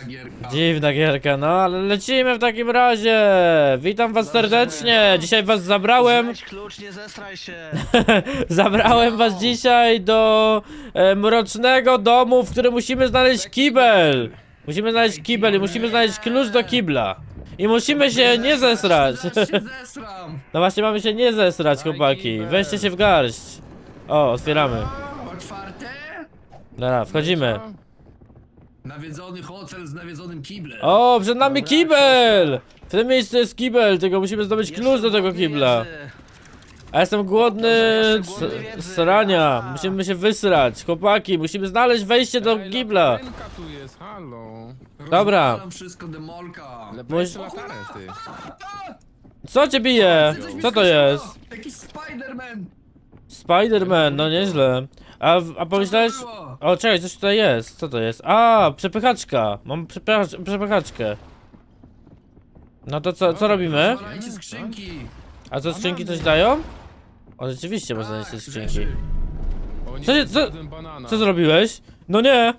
Dziwna gierka. Dziwna gierka, no ale lecimy w takim razie! Witam was serdecznie! Dzisiaj was zabrałem, Weź klucz, nie zestraj się. zabrałem was dzisiaj do e, mrocznego domu, w którym musimy znaleźć kibel! Musimy znaleźć kibel i musimy znaleźć klucz do kibla. I musimy się nie zesrać! Zaraz się zesram. No właśnie mamy się nie zesrać, chłopaki. Weźcie się w garść. O, otwieramy. Otwarte? Dobra, wchodzimy. Nawiedzony hotel z nawiedzonym kiblem. O, przed nami kibel! W tym miejscu jest kibel, tylko musimy zdobyć klucz do tego kibla. A jestem głodny Jestem głodny s- wiedzy. srania. A. Musimy się wysrać. Chłopaki, musimy znaleźć wejście do Ej, kibla. tu jest, halo. Dobra. Rozwalam wszystko demolka. Ale Moś- weź latarę, ty. Co cię bije? Coś mi Co to skoczyło. jest? Jakiś Spiderman. Spiderman, no nieźle. A, a pomyślałeś... Było? O, czekaj, coś tutaj jest. Co to jest? A, przepychaczka. Mam przepychacz, przepychaczkę. No to co, co robimy? Otwierajcie skrzynki. A co, skrzynki coś dają? O, rzeczywiście można nieść te Tak, skrzynki. rzeczy. O nie, Co się- co- zjadłem banana. Co zrobiłeś? No nie!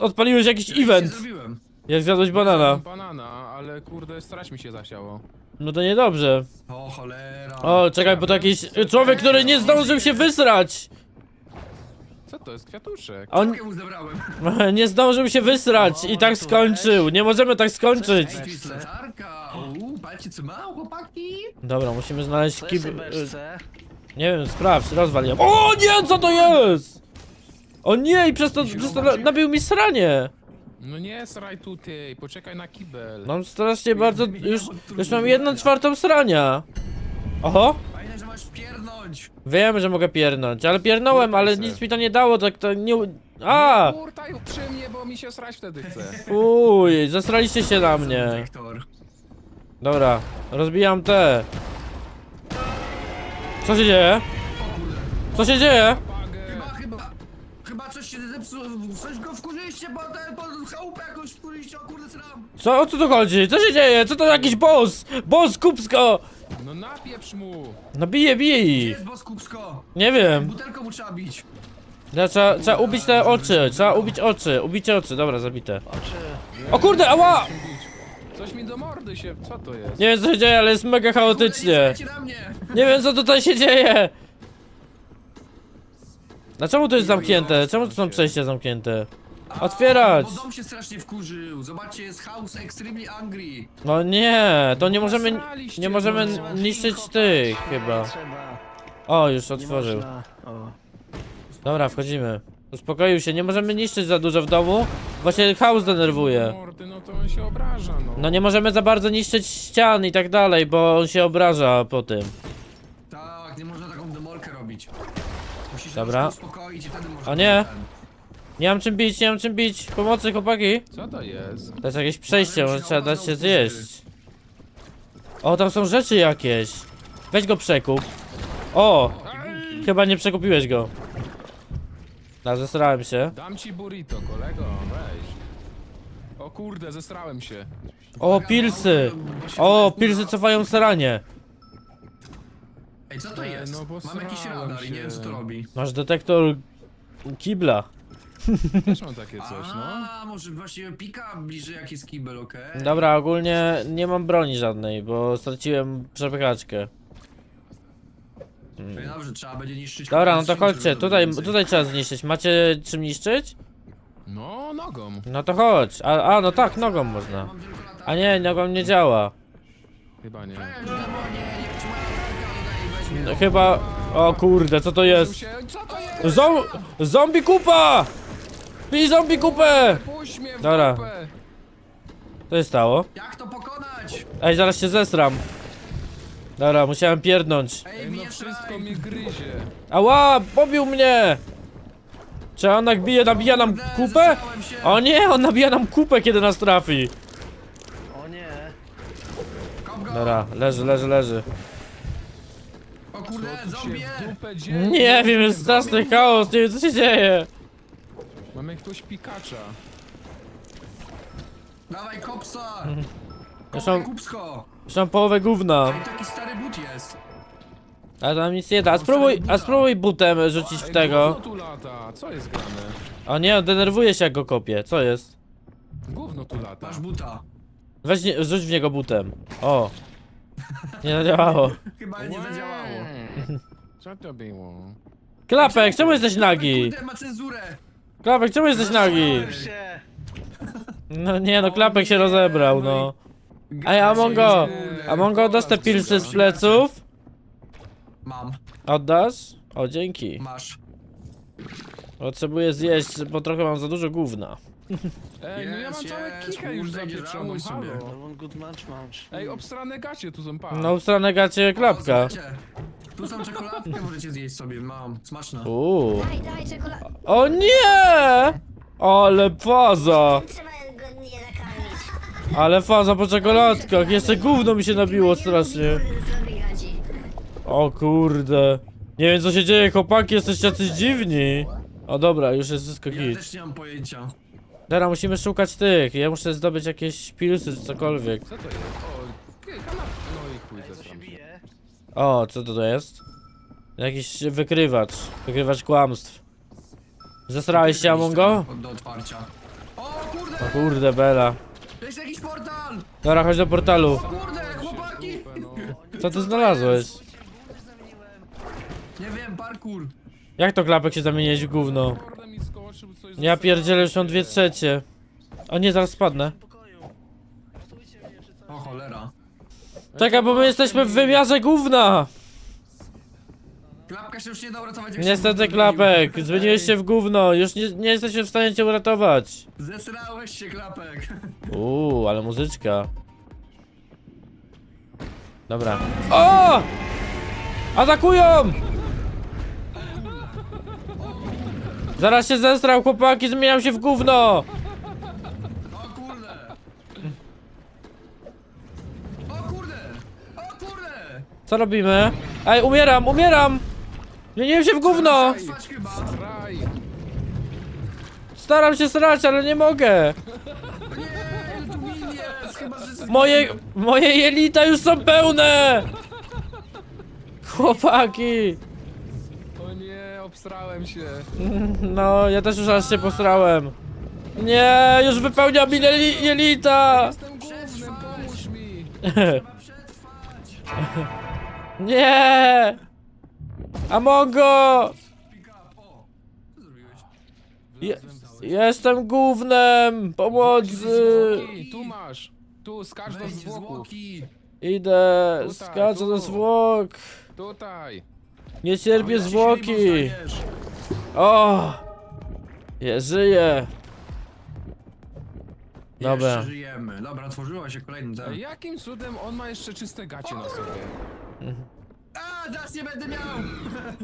Odpaliłeś jakiś event. zrobiłem. Jak zjadłeś banana. Zjadłem banana, ale kurde, strać mi się zasiało. No to niedobrze. O cholera. O, czekaj, bo to jakiś człowiek, który nie zdążył się wysrać! Co to jest? Kwiatuszek. On mu zebrałem. nie zdążył się wysrać i tak skończył. Nie możemy tak skończyć. Ej, tu jest latarka. Uuu, patrzcie co mam, chłopaki. Dobra, musimy znaleźć jest kib... beczce? Nie wiem, sprawdź, rozwal ją. O nie, co to jest? O nie, i przez to, przez to na, nabił mi sranie. No nie sraj tu, ty. Poczekaj na kibel. Mam strasznie bardzo, już, już mam jedną czwartą srania. Oho, Piernąć. wiem, że mogę piernąć, ale piernąłem, ale nic mi to nie dało, tak to nie... u- A! Nie kurtaj przy mnie, bo mi się srać wtedy chce. Uj, zasraliście się na mnie. Dobra, rozbijam te. Co się dzieje? Co się dzieje? Chyba, chyba, chyba coś się zepsuło, coś go wkurzyliście, bo ten, po chałupę jakoś wkurzyliście, o kurde sram. Co, o co tu chodzi? Co się dzieje? Co to jakiś boss? Boss Kupsko! No napieprz mu. No bije, bije Gdzie ich. jest boss Kupsko? Nie wiem. Butelką mu trzeba bić. Ja, trzeba, trzeba ubić te oczy, trzeba ubić oczy, ubicie oczy, dobra, zabite. Oczy. O kurde, ała! Coś mi do mordy się... Co to jest? Nie wiem co się dzieje, ale jest mega chaotycznie. Nie na mnie. Nie wiem co tutaj się dzieje. Dlaczego to jest zamknięte? Czemu tu są przejścia zamknięte? Otwierać! Bo dom się strasznie wkurzył. Zobaczcie, jest house extremely angry. No nie, to nie możemy, Nasraliście, nie możemy no. niszczyć tych chyba. Trzeba. O, już Nie otworzył. można. O. Dobra, wchodzimy. Uspokoił się, nie możemy niszczyć za dużo w domu, bo się chaos denerwuje. Mordy, no to on się obraża, no. No nie możemy za bardzo niszczyć ścian i tak dalej, bo on się obraża po tym. Tak, nie można taką demolkę robić. Musisz Dobra. Dobra. uspokoić i wtedy można... O nie. ten- Nie mam czym bić, nie mam czym bić. Pomocy, chłopaki. Co to jest? To jest jakieś przejście, może trzeba dać się zjeść. O, tam są rzeczy jakieś. Weź go przekup. O, chyba nie przekupiłeś go. No, zesrałem się. Dam ci burrito, kolego, weź. O kurde, zestrałem się. O, pilsy. O, pilsy cofają seranie. Ej, co to Ej, jest? no bo Mam jakiś srałem radar i nie wiem co to robi. Masz detektor kibla. Też mam takie coś, no. A, może właśnie pika bliżej jak jest kibel, okej? Dobra, ogólnie nie mam broni żadnej, bo straciłem przepychaczkę. No dobrze, trzeba będzie niszczyć... Dobra, no to chodźcie, żeby tutaj, więcej. tutaj trzeba zniszczyć. Macie czym niszczyć? No, nogą. No to chodź. A, a no tak, nogą można. Mam tylko latarkę. A nie, nogą nie działa. Chyba nie. No bo nie, latarka. No, chyba... O kurde, co to jest? Co to jest? Zom... Zombie kupa! Pij zombie kupę! Puść mnie w Dobra. dupę. Co się stało? Jak to pokonać? Ej, zaraz się zesram. Dobra, musiałem pierdnąć. Ej, Ej, no bije wszystko mnie gryzie. Ała, pobił mnie! Czy on nabije, nabija nam kupę? O nie, on nabija nam kupę, kiedy nas trafi. o nie. Dobra, leży, leży, leży. O kurde, się zombie! w dupę dzieje? Nie wiem, jest straszny chaos, nie wiem co się dzieje. Mamy jakiegoś pikacza. Dawaj kopsa! Zresztą- Kopaj kupsko! Mam połowę gówna. Ej, taki stary but jest. Ale tam nic nie da. A spróbuj, a spróbuj butem rzucić w tego. Gówno tu lata, co jest grane? O nie, on denerwuje się jak go kopie. Co jest? Gówno tu lata. Masz buta. Weź nie, rzuć w niego butem. O. Nie zadziałało. Chyba nie zadziałało. Co to było? Klapek, czemu jesteś nagi? Kurde, ma cenzurę. Klapek, czemu jesteś nagi? Już się. No nie no, klapek się rozebrał, no. Ej, Amongo! Amongo, oddasz te pilsy z pleców? Mam, Oddasz? O, dzięki. masz. Potrzebuję zjeść, bo trochę mam za dużo gówna. Ej, no ja mam Jest, całe kichę już kurde, nie zapieprzoną, żałuj sobie. halo. Good. Ej, obstrane gacie tu są, pa. No, stronę gacie klapka. O, słuchajcie, Tu są czekoladkę, możecie zjeść sobie, mam. Smaczna. Uuu. Daj, daj czekoladę. O nie! Ale faza! Trzeba go nie nakarmić. Ale faza po czekoladkach, jeszcze gówno mi się nabiło strasznie. O kurde. Nie wiem co się dzieje, chłopaki, jesteście jacyś dziwni. O dobra, już jest wszystko Ja git. też nie mam pojęcia. Dobra, musimy szukać tych. Ja muszę zdobyć jakieś pilsy czy cokolwiek. Co to jest? O. No i chuj, zesram się. O, co to to jest? Jakiś wykrywacz. Wykrywacz kłamstw. Zesrałeś się, Amongo? Do, do otwarcia. O kurde! O kurde, Bela. Jest jakiś portal! Dobra, chodź do portalu. O kurde, chłopaki! Co ty znalazłeś? Nie wiem, parkour. Jak to klapek się zamieniłeś w gówno? Kurde coś Ja pierdzielę, już są dwie trzecie. O nie, zaraz spadnę. O cholera. Czekaj, bo my jesteśmy w wymiarze gówna! Klapka się już nie da uratować. jak się Niestety, zmienił. klapek, zmieniłeś się w gówno. Już nie, nie jesteśmy w stanie cię uratować. Zesrałeś się, klapek. Uuu, ale muzyczka. Dobra. O! Atakują! Zaraz się zestrał, chłopaki, zmieniam się w gówno! O kurde! O kurde! O kurde! Co robimy? Ej, umieram, umieram! Zmieniłem się w gówno! Trwać chyba. Raj! Staram się srać, ale nie mogę! Nie, tu min jest, chyba że... Moje, moje jelita już są pełne! Chłopaki! Obstrałem się. No, ja też już aż się posrałem. Nie, już wypełnia mi jeli, jelita! Jestem głównym, pomóż mi. Trzeba przetrwać. Nie! Amongo! Je, jestem głównym! Pomocy! Tu masz. Tu, skacz do zwłoków. zwłoki. Idę, skaczę do zwłok. Tutaj. Nie cierpię zwłoki. O! Nie żyję. Dobra. Jeszcze żyjemy. Dobra, otworzyła się kolejny. Ej, Jakim cudem on ma jeszcze czyste gacie na sobie? A, teraz nie będę miał!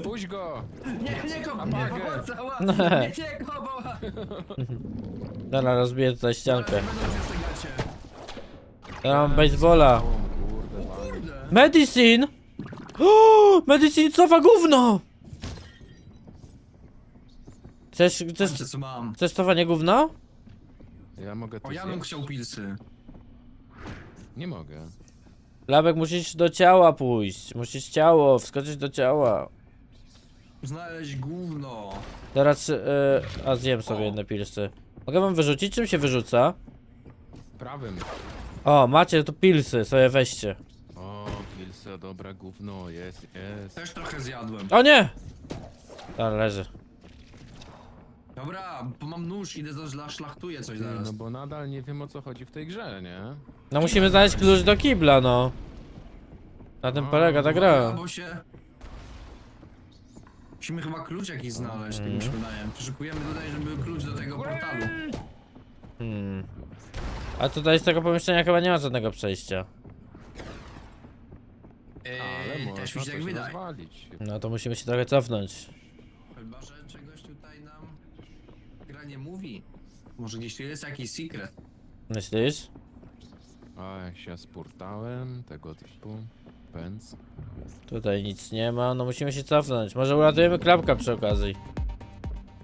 Puść go! Nie, nie kop, nie Apagę. pomocała! No. Nie, nie kopała! Dobra, rozbiję tutaj ściankę. Będą czyste gacie. Ja mam baseballa. O kurde. Medicine! O, Medicine cofa gówno! Chcesz, chcesz, Patrzcie co mam. chcesz cofanie gówno? Ja mogę to O, ja bym zjeść? chciał pilsy. Nie mogę. Labek, musisz do ciała pójść. Musisz ciało, wskoczyć do ciała. Znaleźć gówno. Teraz, y, a zjem sobie jedne pilsy. Mogę wam wyrzucić? Czym się wyrzuca? Prawym. O, macie tu pilsy, sobie weźcie. Dobra, gówno, jest, jest. Też trochę zjadłem. O nie! A, leży. Dobra, bo mam nóż, idę za szlachtuję coś Ty, zaraz. No bo nadal nie wiem o co chodzi w tej grze, nie? No musimy znaleźć klucz do kibla, no. Na tym polega ta gra. Bo się... Musimy chyba klucz jakiś znaleźć, tak mi się wydaje. Przeszukujemy tutaj, żeby był klucz do tego portalu. Hmm. A tutaj z tego pomieszczenia chyba nie ma żadnego przejścia. Ale Eee, można też mi się tak coś wydaje. rozwalić. No to musimy się trochę cofnąć. Chyba, że czegoś tutaj nam gra nie mówi. Może gdzieś tu jest jakiś secret. Myślisz? A, jak się spurtałem, tego typu. Pędz. Tutaj nic nie ma, no musimy się cofnąć. Może uratujemy klapka przy okazji.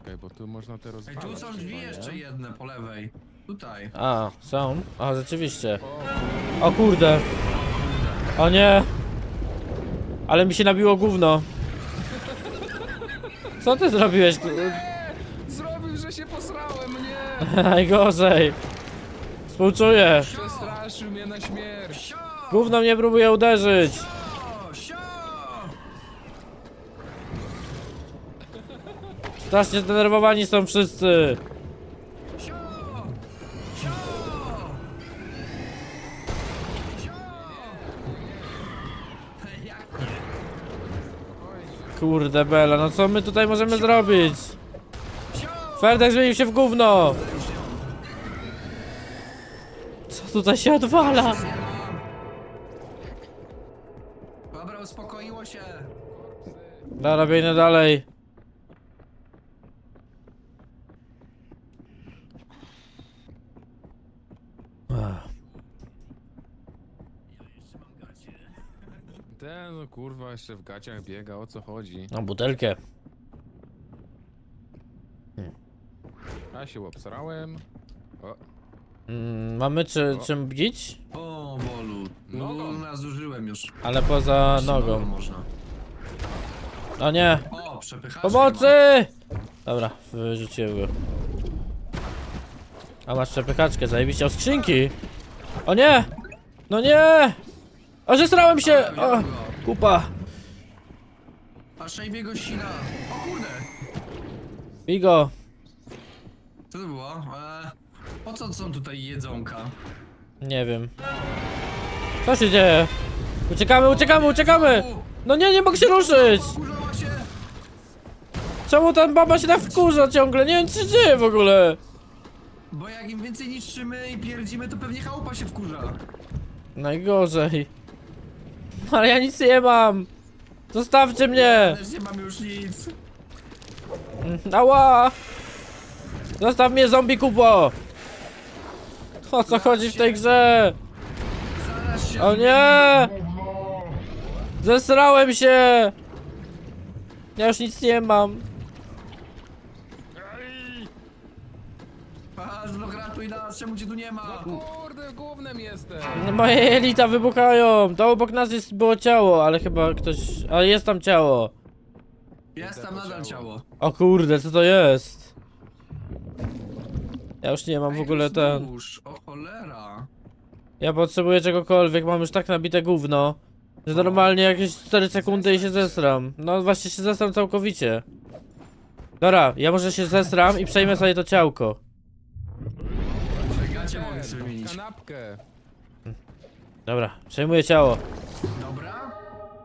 Okej, bo tu można te Ej, rozwalać. tu są drzwi chyba, jeszcze jedne po lewej. Tutaj. A, są? A, rzeczywiście. O, O kurde. O nie. Ale mi się nabiło gówno. Co ty zrobiłeś? Zrobił, że się posrałem, nie! Najgorzej. Współczuję. Przestraszył mnie na śmierć. Gówno mnie próbuje uderzyć. Strasznie zdenerwowani są wszyscy. Kurde Bela, no co my tutaj możemy zrobić? Ferdek zmienił się w gówno. Co tutaj się odwala? Dobra, uspokoiło się. Dobra, biegnę dalej. Ach, No kurwa jeszcze w gaciach biega, o co chodzi? Mam butelkę. Ja się obsrałem. O, Mm, mamy czy, O. czym bić? O, Bolu. Nogą. No, nazużyłem już. Ale poza nogą. można. O nie! O. Pomocy! Dobra, wyrzuciłem go. A masz przepychaczkę, zajebiście o skrzynki! O nie! No nie! O, zesrałem się! O, kupa! A szejbie gościna. O kurde. Bigo! Co to było? E, po co są tutaj jedzonka? Nie wiem. Co się dzieje? Uciekamy, uciekamy, uciekamy! No nie, nie mogę się ruszyć! Się! Czemu ta baba się tak wkurza ciągle? Nie wiem co się dzieje w ogóle! Bo jak im więcej niszczymy i pierdzimy, to pewnie chałupa się wkurza. Najgorzej. Ale ja nic nie mam! Zostawcie mnie! Też nie mamy już nic. Ała! Zostaw mnie zombie kupo! O co chodzi w tej grze? Zaraz się... O nie! Zesrałem się! Ja już nic nie mam. Patrz, no nas, czemu cię tu nie ma? kurde, głównym jestem. No moje jelita wybuchają. To obok nas jest, było ciało, ale chyba ktoś... Ale jest tam ciało. Jest tam nadal ciało. O kurde, co to jest? Ja już nie mam w ogóle ten... O cholera. Ja potrzebuję czegokolwiek, mam już tak nabite gówno. Że normalnie jakieś 4 sekundy i się zesram. No właśnie się zesram całkowicie. Dobra, ja może się zesram i przejmę sobie to ciałko. Dobra, przejmuję ciało. Dobra?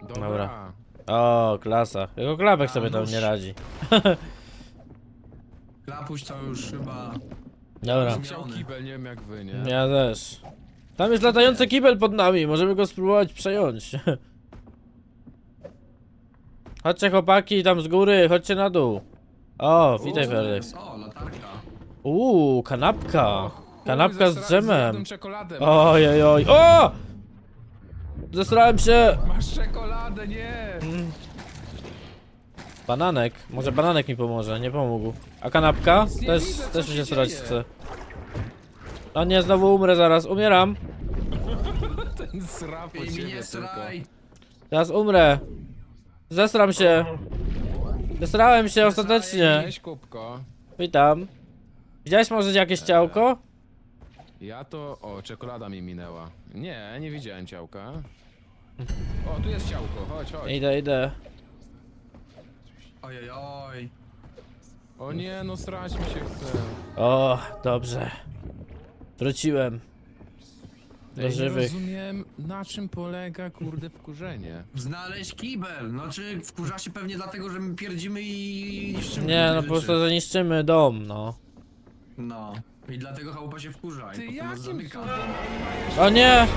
Dobra. Dobra. O, klasa. Jego klapek sobie tam nóż. nie radzi. Klapuś to już chyba... Dobra. Chciał kibel, nie wiem jak wy, nie? Ja też. Tam jest latający kibel pod nami, możemy go spróbować przejąć. Chodźcie chłopaki, tam z góry, chodźcie na dół. O, witaj Ferdek. O, latarka. Uuu, kanapka. Kanapka z zjadłem czekoladę. Ojej, oj. O! Zesrałem się. Masz czekoladę, nie! Bananek. Może bananek mi pomoże, nie pomógł. A kanapka? Nie Też, widzę, co też mi się się srać dzieje. chce. O nie, znowu umrę zaraz, umieram. Ten sra po I mi ciebie tylko. straj. Teraz umrę. Zesram się. Zesrałem się ostatecznie. Cześć, kubko. Witam. Widziałeś może jakieś ciałko? Ja to... O, czekolada mi minęła. Nie, nie widziałem ciałka. O, tu jest ciałko, chodź, chodź. Idę, idę. Ojej, oj. O nie, no srać mi się chce. O, dobrze. Wróciłem. Do Ej, nie żywych. rozumiem, na czym polega, kurde, wkurzenie. Znaleźć kibel. No czy wkurza się pewnie dlatego, że my pierdzimy i niszczymy Nie, no po prostu, że niszczymy dom, no. No. I dlatego chałupa się wkurza i Ty potem nas jakim zamyka. cudem O nie!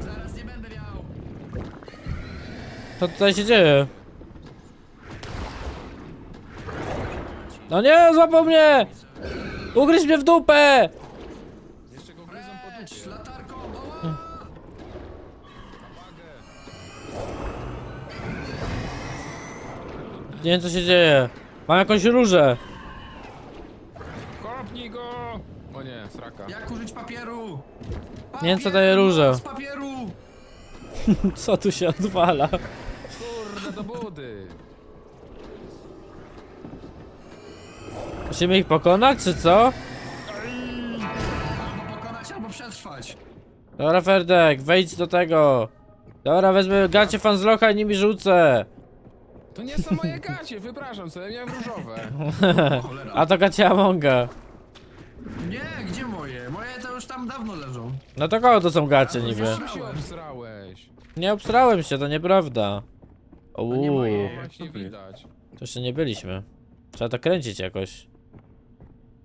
Zaraz nie będę miał. Co tutaj się dzieje? No nie, złapał mnie! Ugryź mnie w dupę! Jeszcze go gryzą po dupie. latarką, oła! Nie wiem co się dzieje. Mam jakąś różę. Kopnij go! O Jak użyć papieru? Nie wiem, co daje różę. Z papieru! Co tu się odwala? Kurde, do budy. Musimy ich pokonać, czy co? przetrwać. Dobra, Ferdek, wejdź do tego. Dobra, wezmę gacie fanzlocha i nimi rzucę. To nie są moje gacie, wypraszam sobie, miałem różowe. Cholera. A to gacie Amonga. Nie, gdzie moje? Moje to już tam dawno leżą. No to kogo to są gacie niby? Się obsrałeś? Nie obstrałem się, to nieprawda. nie Uuu. No właśnie widać. to jeszcze nie byliśmy. Trzeba to kręcić jakoś.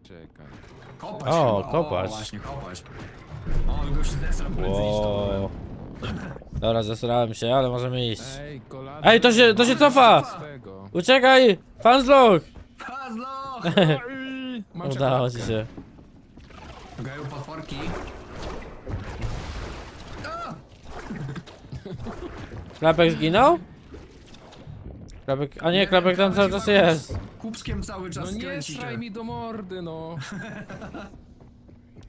Czekaj. Kopać O, chyba. kopać. O, właśnie, kopać. O, gość zesra prędzej niż to. Wow. Dobra, zesrałem się, ale możemy iść. Ej. Ej, to się- to się cofa! Z tego. Uciekaj! Fanzloch! Hazlo! Mam Udało ci czekoladkę. się. Gają potworki. A! Klapek zginął? Klapek... A nie, klapek tam cały czas jest. Kubskiem cały czas No nie kręci się. straj mi do mordy, no.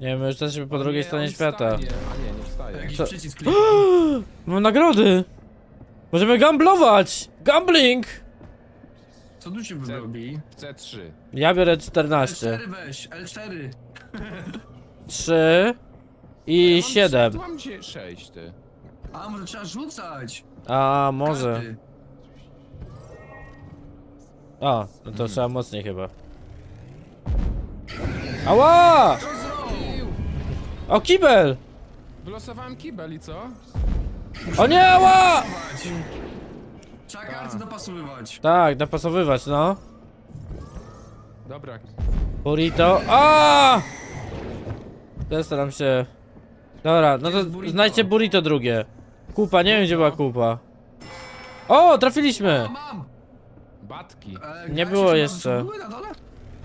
Nie wiem, my już jesteśmy po drugiej Nie, stronie on świata. Wstanie. A nie, nie wstaje. Jakiś Co? przycisk kliknij. Mam nagrody! Możemy gamblować! Gambling! Co tu się wyrobi? C3. Ja biorę 14. L4 weź, L4. 3 i Ja mam 7. trzy, Tu mam dzie- 6, ty. A, może trzeba rzucać. A może. Karty. O, no to trzeba mocniej chyba. Ała! Co zrobił? O kibel! Wylosowałem kibel i co? O nie, ała! Trzeba karty dopasowywać. Tak, dopasowywać, no. Dobra. Burrito. A! Zestaram się. Dobra, no to burrito? znajdźcie burrito drugie. Kupa, nie wiem gdzie była kupa. O, trafiliśmy! Mam! Nie Batki. E, gaci było jeszcze. Były na dole?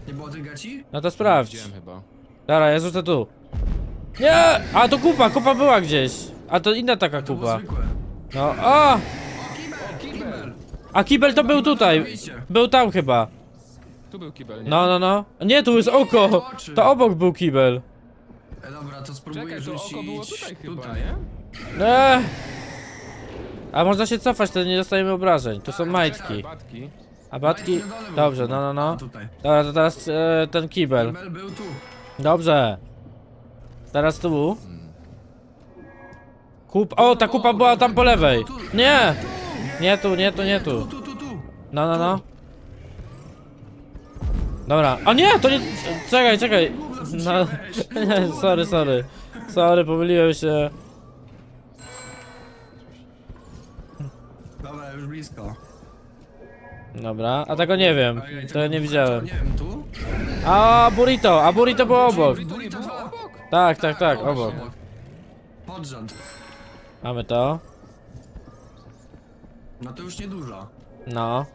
Nie było tych gaci? No to sprawdź. Widziałem chyba. Dobra, ja rzucę tu. Nie! A to kupa, kupa była gdzieś. A to inna taka To było kupa. zwykłe. No, o! O, kibel, kibel. A kibel to był tutaj. Był tam chyba. Tu był kibel, nie? No, no, no. Nie, tu jest oko. To obok był kibel. E, dobra, to spróbuję Czekaj, to rzucić oko było tutaj chyba, nie? Eee. A można się cofać, wtedy nie dostajemy obrażeń. Tu są Czekaj, majtki. Batki. A batki? Majtki na dole były. Dobrze, no, no, no. Tutaj. Dobra, to teraz e, ten kibel. Kibel był tu. Dobrze. Teraz tu. Kup. O, ta kupa była tam po lewej. Nie! Nie tu, nie tu, nie Tu, tu. tu, tu, tu. No, no, no. Dobra. A nie, to nie. Czekaj, czekaj. No, sorry, sorry. Sorry, pomyliłem się. Dobra, już blisko. Dobra, a tego nie wiem. Ojej, To ja nie widziałem. Nie wiem, tu? A burrito, a burrito było obok. Nie było? Tak, tak, tak, obok. Podrząd. Mamy to. No to już niedużo. No,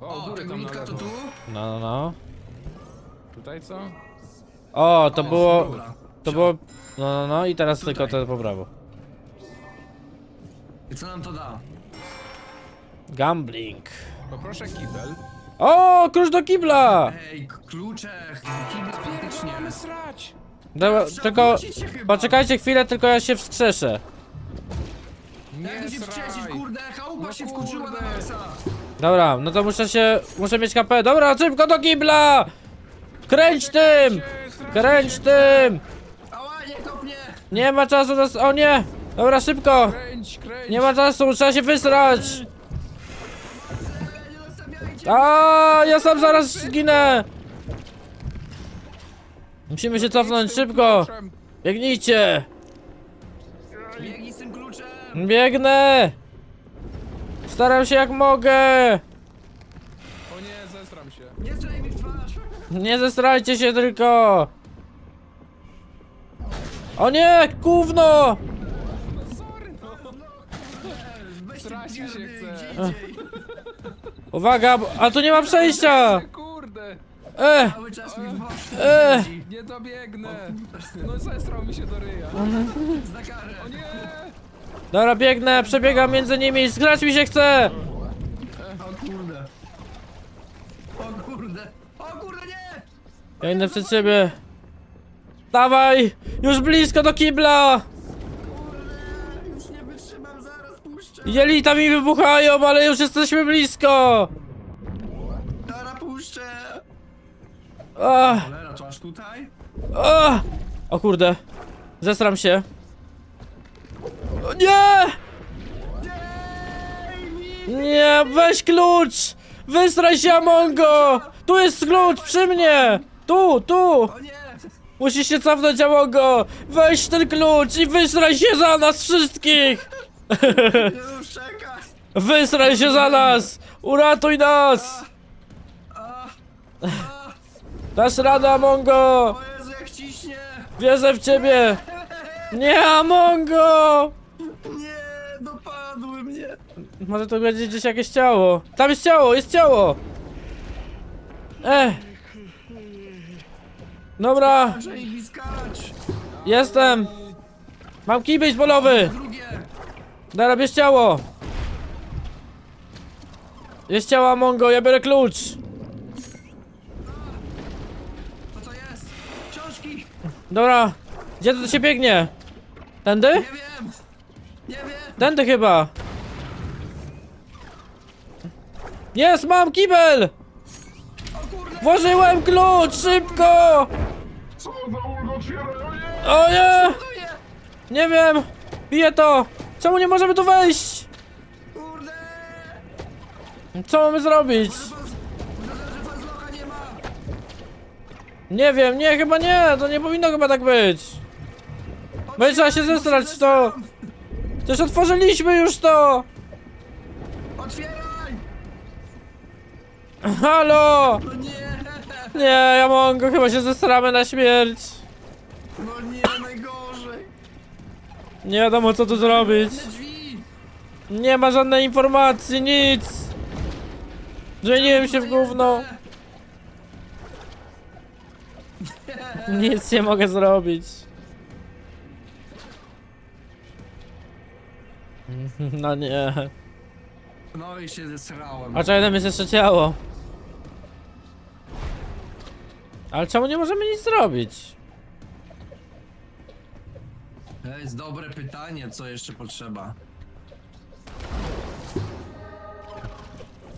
O, O, góry tego tam na nitka to lewo. tu? no, no, no. Tutaj co? O, to O, było. dobra. To było. No, no, no i teraz Tutaj. tylko to po prawo. I co nam to da? Gambling. Poproszę kibel. O, klucz do kibla! Ej, klucze, kibel faktycznie. Mamy srać! Dobra, Trzeba tylko. wrócić się chyba. Poczekajcie chwilę, tylko ja się wskrzeszę. Jak Nie się wstrzecić, sraj! kurde, chałupa No się wkurzyła na kurde. maksa. Dobra, no to muszę się. Muszę mieć KP. Dobra, szybko do kibla! Kręć tym! Kręć tym! Ała, nie kopnie! Nie ma czasu na. s- O nie! Dobra, szybko! Kręć, kręć! Nie ma czasu, trzeba się wysrać! Nie zostawiajcie! A, ja sam zaraz zginę! Musimy się cofnąć szybko! Biegnijcie! Biegnij z tym kluczem! Biegnę! Staram się jak mogę! O nie, zesram się. Nie strzelaj mi w twarz! Nie zestrajcie się tylko! O nie, gówno! No no. Srać się chce. Uwaga, bo- a tu nie ma przejścia! Kurde! E, Cały czas mi w mocz E. Nie dobiegnę! No zesrał mi się do ryja. Za karę. O nie! dobra, biegnę, przebiegam między nimi, zgrać mi się chce! O kurde. O kurde. O kurde, nie! Biegnę przed siebie. Dawaj! Już blisko do kibla! Kurde, już nie wytrzymam, zaraz puszczę. Jelita mi wybuchają, ale już jesteśmy blisko! Zaraz puszczę. Cholera, aż tutaj? ah. O kurde. Zesram się. Nie! Nie, weź klucz! Wysraj się, Amongo! Tu jest klucz, przy mnie! Tu, tu! O nie! Musisz się cofnąć, Amongo! Weź ten klucz i wysraj się za nas wszystkich! Czekaj! Wysraj się za nas! Uratuj nas! Dasz radę, Amongo! O Jezu, jak ciśnie! Wierzę w ciebie! Nie, Amongo! Nie, dopadły mnie! Może to będzie gdzieś jakieś ciało. Tam jest ciało, jest ciało! Eh! Dobra, jestem! Mam kij baseballowy! Drugie! Dobra, bierz ciało! Jest ciało, Amongo, ja biorę klucz! Dobra, gdzie to się biegnie? Tędy? Nie wiem! Nie wiem! Tędy chyba! Jest, mam kibel! O kurde! Włożyłem klucz, szybko! O nie! Nie wiem! Bije to! Czemu nie możemy tu wejść? Kurde! Co mamy zrobić? Nie wiem, nie, chyba nie, to nie powinno chyba tak być. Będzie trzeba się zesrać to. Przecież otworzyliśmy już to! Otwieraj! Halo! Nie! Ja mogę, chyba się zesramy na śmierć. No! Nie wiadomo co tu zrobić. Nie ma żadnej informacji, nic! Zmieniłem się w gówno. Nic nie mogę zrobić. No nie. No i się zesrałem. A czekaj, tam jest jeszcze ciało. Ale czemu nie możemy nic zrobić? To jest dobre pytanie, co jeszcze potrzeba.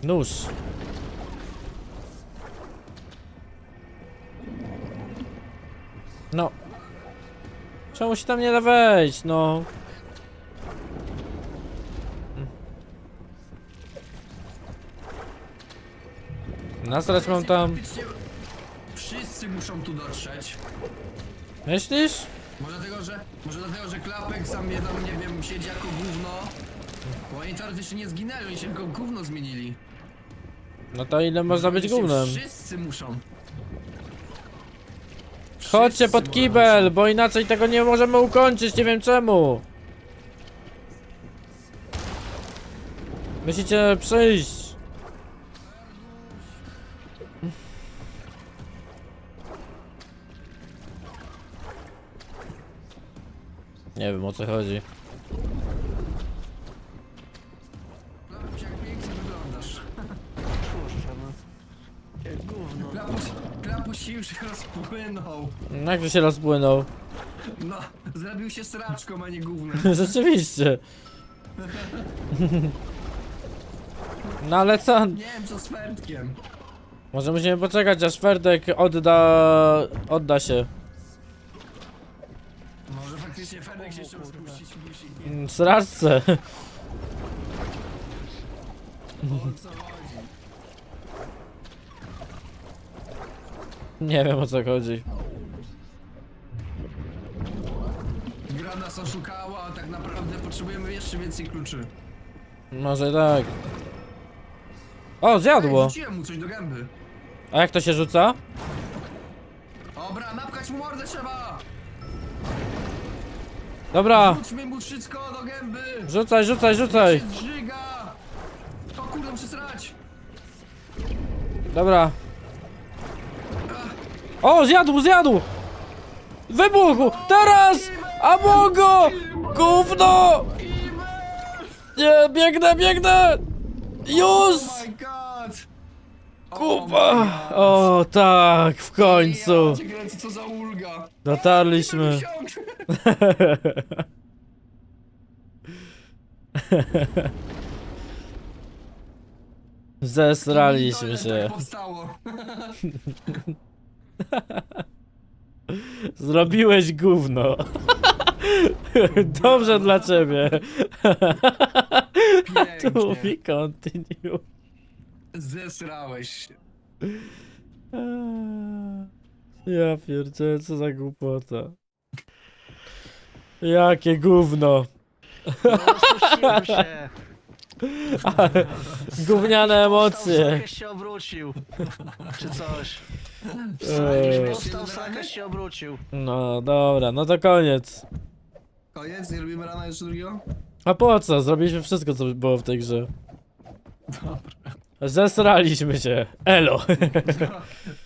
Nóż. No. Czemu się tam nie da wejść, no? Nasrać mam tam. Wszyscy muszą tu dotrzeć. Myślisz? Może dlatego, że, może dlatego, że klapek sam je tam, nie wiem, siedzi jako gówno. Bo oni teoretycznie nie zginęli, oni się tylko gówno zmienili. No to ile można być Faktycznie gównem? Wszyscy muszą. Chodźcie pod muszą. kibel, bo inaczej tego nie możemy ukończyć, nie wiem czemu. Musicie przyjść. Nie wiem o co chodzi. Klapuś, jak pięknie wyglądasz. Kurczę, no. Jak gówno. Się już rozpłynął. To się rozpłynął? No, zrobił się sraczką, a nie gównem. Rzeczywiście. No ale co? Nie wiem co z Fertkiem. Może musimy poczekać aż Ferdek odda... odda się. Fertek się jeszcze rozpuścić musi. Mm. O co chodzi? Nie wiem o co chodzi. Gra nas oszukała, a tak naprawdę potrzebujemy jeszcze więcej kluczy. Może tak. O, zjadło. Mu coś do gęby. A jak to się rzuca? Dobra, napkać mu mordę trzeba! Dobra, mu wszystko do gęby! rzucaj, rzucaj, rzucaj. Się Drzyga! O kurde, muszę srać! Dobra. O, zjadł, zjadł! Wybuchł! Teraz! Amogo! Gówno! Nie, biegnę, biegnę! Już! Oh my god! Kupa! O, tak, w końcu. Ja co za ulga! Dotarliśmy. Zesraliśmy To się. Zrobiłeś gówno. Dobrze dla ciebie. Pięknie. Mówi continue. Zesrałeś się. Ja pierdzielę, co za głupota. Jakie gówno. No, spuściłem się. Gówniane emocje. Wstał, się obrócił. Czy coś. Eee. Sakę się obrócił. No dobra, no to koniec. Koniec, nie robimy rana jeszcze drugiego? A po co? Zrobiliśmy wszystko, co było w tej grze. Dobra. Zesraliśmy się. Elo.